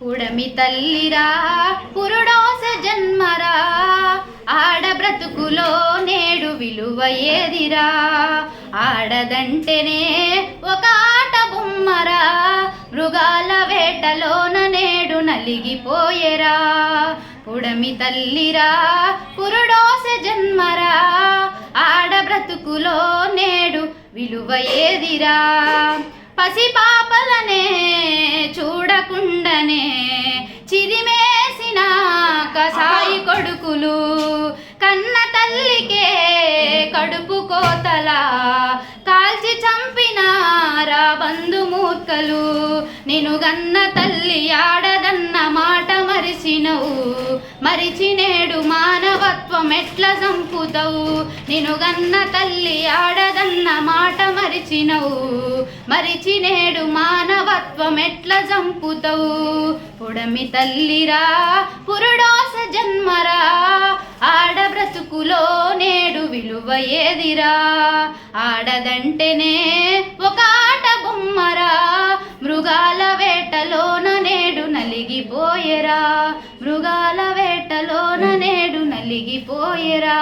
పుడమి తల్లిరా పురుడోస జన్మరా ఆడ బ్రతుకులో నేడు విలువ ఏదిరా? ఆడదంటేనే ఒక ఆట బొమ్మరా మృగాల వేటలోన నేడు నలిగిపోయేరా? పుడమి తల్లిరా పురుడోస జన్మరా ఆడ బ్రతుకులో నేడు విలువ ఏదిరా? పసిపాపలనే కొడుకులు. కన్న తల్లికే కడుపు కోతల. కాల్చి చంపినారా బంధుమూర్ఖలు. నిను గన్న తల్లి ఆడదన్న మాట మరిచినవు. మరిచినేడు మానవత్వం ఎట్ల చంపుతావు? నిను గన్న తల్లి ఆడ మరిచి నేడు మానవత్వం ఎట్ల చంపుతావు? పొడమి తల్లిరా పురుడోస జన్మరా? ఆడ బ్రతుకులో నేడు విలువ ఏదిరా? ఆడదంటేనే ఒక ఆట బొమ్మరా? మృగాల వేటలోన నేడు నలిగిపోయేరా? మృగాల వేటలోన నేడు నలిగిపోయేరా?